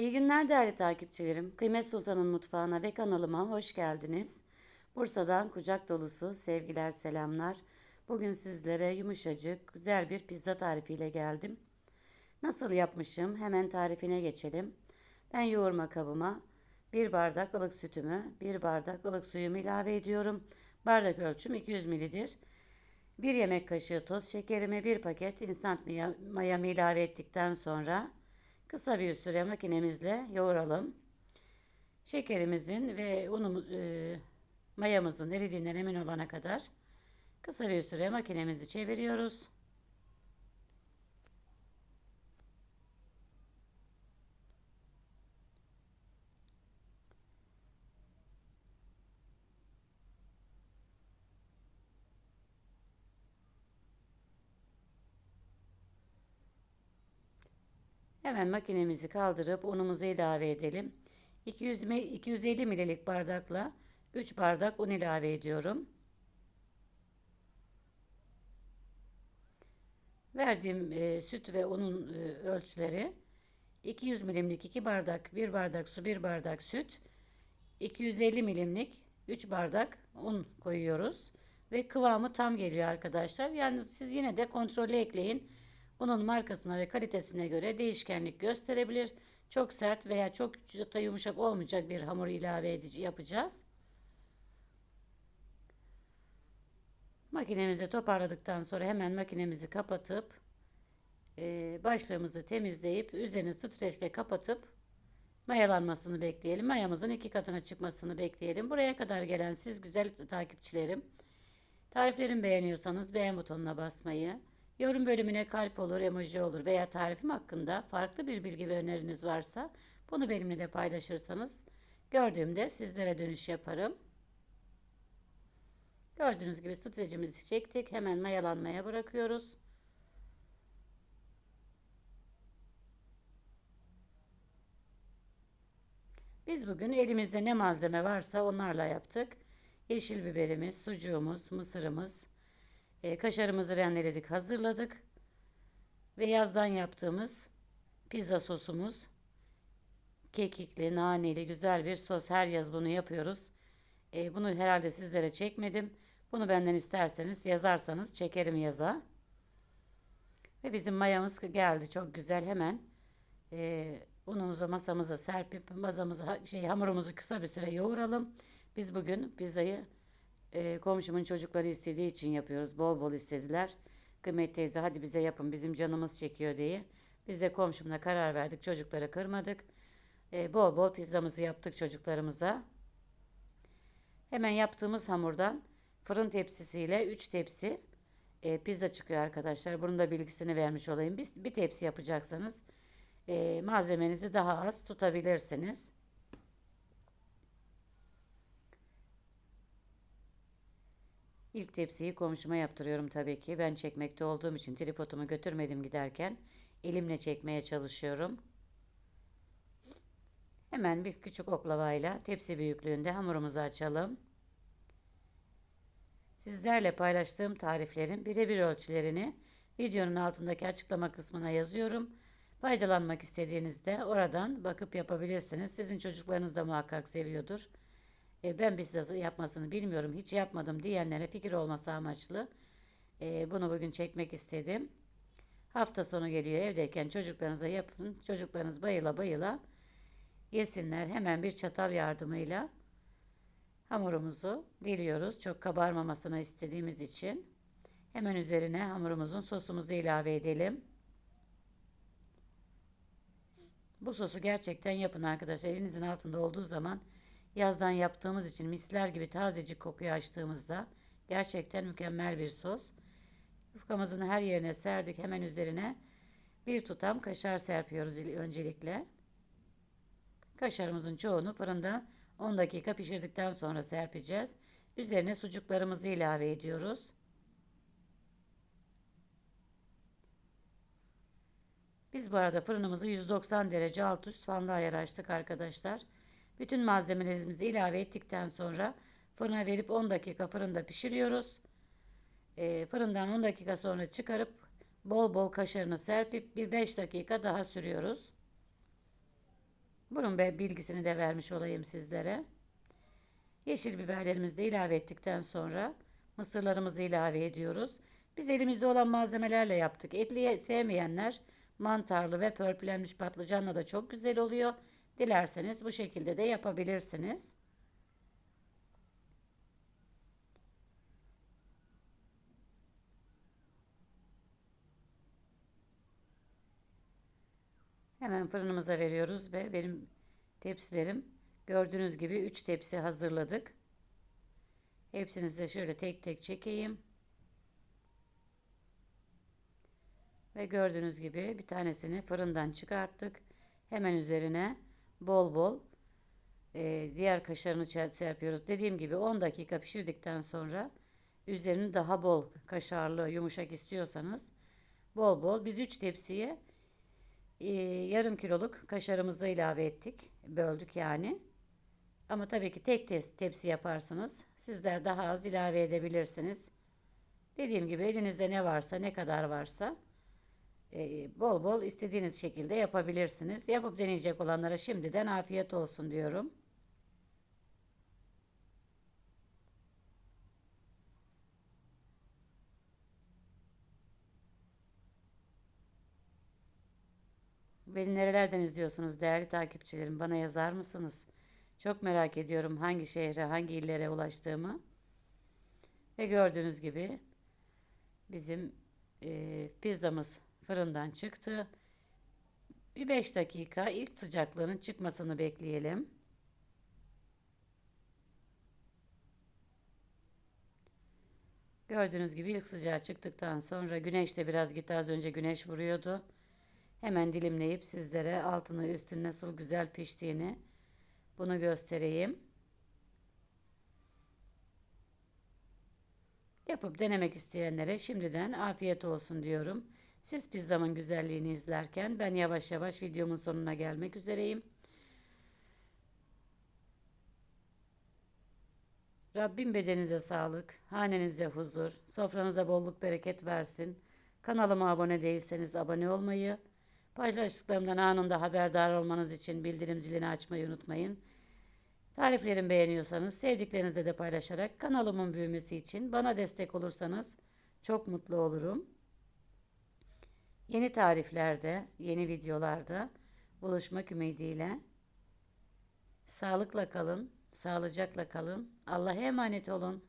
İyi günler değerli takipçilerim. Kıymet Sultan'ın mutfağına ve kanalıma hoş geldiniz. Bursa'dan kucak dolusu sevgiler, selamlar. Bugün sizlere yumuşacık, güzel bir pizza tarifiyle geldim. Nasıl yapmışım? Hemen tarifine geçelim. Ben yoğurma kabıma bir bardak ılık sütümü, bir bardak ılık suyumu ilave ediyorum. Bardak ölçüm 200 mlidir. Bir yemek kaşığı toz şekerimi, bir paket instant mayamı ilave ettikten sonra Kısa bir süre makinemizle yoğuralım. Şekerimizin ve unumuz, e, mayamızın eridiğinden emin olana kadar kısa bir süre makinemizi çeviriyoruz. Hemen makinemizi kaldırıp unumuzu ilave edelim. 200 250 ml'lik bardakla 3 bardak un ilave ediyorum. Verdiğim e, süt ve unun e, ölçüleri 200 milimlik 2 bardak, 1 bardak su, 1 bardak süt, 250 milimlik 3 bardak un koyuyoruz ve kıvamı tam geliyor arkadaşlar. Yani siz yine de kontrollü ekleyin. Unun markasına ve kalitesine göre değişkenlik gösterebilir. Çok sert veya çok yumuşak olmayacak bir hamur ilave edici yapacağız. Makinemizi toparladıktan sonra hemen makinemizi kapatıp e, başlığımızı temizleyip üzerini streçle kapatıp mayalanmasını bekleyelim. Mayamızın iki katına çıkmasını bekleyelim. Buraya kadar gelen siz güzel takipçilerim. Tariflerimi beğeniyorsanız beğen butonuna basmayı, Yorum bölümüne kalp olur, emoji olur veya tarifim hakkında farklı bir bilgi ve öneriniz varsa bunu benimle de paylaşırsanız gördüğümde sizlere dönüş yaparım. Gördüğünüz gibi streçimizi çektik. Hemen mayalanmaya bırakıyoruz. Biz bugün elimizde ne malzeme varsa onlarla yaptık. Yeşil biberimiz, sucuğumuz, mısırımız, e, kaşarımızı rendeledik, hazırladık. Ve yazdan yaptığımız pizza sosumuz. Kekikli, naneli, güzel bir sos. Her yaz bunu yapıyoruz. E, bunu herhalde sizlere çekmedim. Bunu benden isterseniz yazarsanız çekerim yaza. Ve bizim mayamız geldi çok güzel hemen. E, unumuzu masamıza serpip masamızı şey hamurumuzu kısa bir süre yoğuralım. Biz bugün pizzayı e, komşumun çocukları istediği için yapıyoruz. Bol bol istediler. Kıymet teyze hadi bize yapın bizim canımız çekiyor diye. Biz de komşumla karar verdik. Çocukları kırmadık. E, bol bol pizzamızı yaptık çocuklarımıza. Hemen yaptığımız hamurdan fırın tepsisiyle 3 tepsi e, pizza çıkıyor arkadaşlar. Bunun da bilgisini vermiş olayım. Biz bir tepsi yapacaksanız e, malzemenizi daha az tutabilirsiniz. İlk tepsiyi komşuma yaptırıyorum tabii ki. Ben çekmekte olduğum için tripodumu götürmedim giderken. Elimle çekmeye çalışıyorum. Hemen bir küçük oklavayla tepsi büyüklüğünde hamurumuzu açalım. Sizlerle paylaştığım tariflerin birebir ölçülerini videonun altındaki açıklama kısmına yazıyorum. Faydalanmak istediğinizde oradan bakıp yapabilirsiniz. Sizin çocuklarınız da muhakkak seviyordur. E, ben pizza yapmasını bilmiyorum, hiç yapmadım diyenlere fikir olması amaçlı e, bunu bugün çekmek istedim. Hafta sonu geliyor evdeyken çocuklarınıza yapın. Çocuklarınız bayıla bayıla yesinler. Hemen bir çatal yardımıyla hamurumuzu diliyoruz. Çok kabarmamasını istediğimiz için. Hemen üzerine hamurumuzun sosumuzu ilave edelim. Bu sosu gerçekten yapın arkadaşlar. Elinizin altında olduğu zaman Yazdan yaptığımız için misler gibi tazecik kokuyu açtığımızda gerçekten mükemmel bir sos. Yufkamızın her yerine serdik. Hemen üzerine bir tutam kaşar serpiyoruz öncelikle. Kaşarımızın çoğunu fırında 10 dakika pişirdikten sonra serpeceğiz. Üzerine sucuklarımızı ilave ediyoruz. Biz bu arada fırınımızı 190 derece alt üst fanlı ayar açtık arkadaşlar. Bütün malzemelerimizi ilave ettikten sonra fırına verip 10 dakika fırında pişiriyoruz. E, fırından 10 dakika sonra çıkarıp bol bol kaşarını serpip bir 5 dakika daha sürüyoruz. Bunun bilgisini de vermiş olayım sizlere. Yeşil biberlerimizi de ilave ettikten sonra mısırlarımızı ilave ediyoruz. Biz elimizde olan malzemelerle yaptık. Etli sevmeyenler mantarlı ve pörpülenmiş patlıcanla da çok güzel oluyor. Dilerseniz bu şekilde de yapabilirsiniz. Hemen fırınımıza veriyoruz ve benim tepsilerim gördüğünüz gibi 3 tepsi hazırladık. Hepsini size şöyle tek tek çekeyim. Ve gördüğünüz gibi bir tanesini fırından çıkarttık. Hemen üzerine bol bol e, diğer kaşarını serpiyoruz. Dediğim gibi 10 dakika pişirdikten sonra üzerini daha bol kaşarlı yumuşak istiyorsanız bol bol biz 3 tepsiye e, yarım kiloluk kaşarımızı ilave ettik. Böldük yani. Ama tabii ki tek tepsi yaparsınız. Sizler daha az ilave edebilirsiniz. Dediğim gibi elinizde ne varsa ne kadar varsa e, bol bol istediğiniz şekilde yapabilirsiniz. Yapıp deneyecek olanlara şimdiden afiyet olsun diyorum. Beni nerelerden izliyorsunuz değerli takipçilerim? Bana yazar mısınız? Çok merak ediyorum hangi şehre, hangi illere ulaştığımı. Ve gördüğünüz gibi bizim e, pizzamız fırından çıktı. Bir 5 dakika ilk sıcaklığının çıkmasını bekleyelim. Gördüğünüz gibi ilk sıcağı çıktıktan sonra güneş de biraz gitti. Az önce güneş vuruyordu. Hemen dilimleyip sizlere altını üstünü nasıl güzel piştiğini bunu göstereyim. Yapıp denemek isteyenlere şimdiden afiyet olsun diyorum. Siz pizzamın güzelliğini izlerken ben yavaş yavaş videomun sonuna gelmek üzereyim. Rabbim bedeninize sağlık, hanenize huzur, sofranıza bolluk bereket versin. Kanalıma abone değilseniz abone olmayı, paylaştıklarımdan anında haberdar olmanız için bildirim zilini açmayı unutmayın. Tariflerimi beğeniyorsanız sevdiklerinizle de paylaşarak kanalımın büyümesi için bana destek olursanız çok mutlu olurum. Yeni tariflerde, yeni videolarda buluşmak ümidiyle. Sağlıkla kalın, sağlıcakla kalın. Allah'a emanet olun.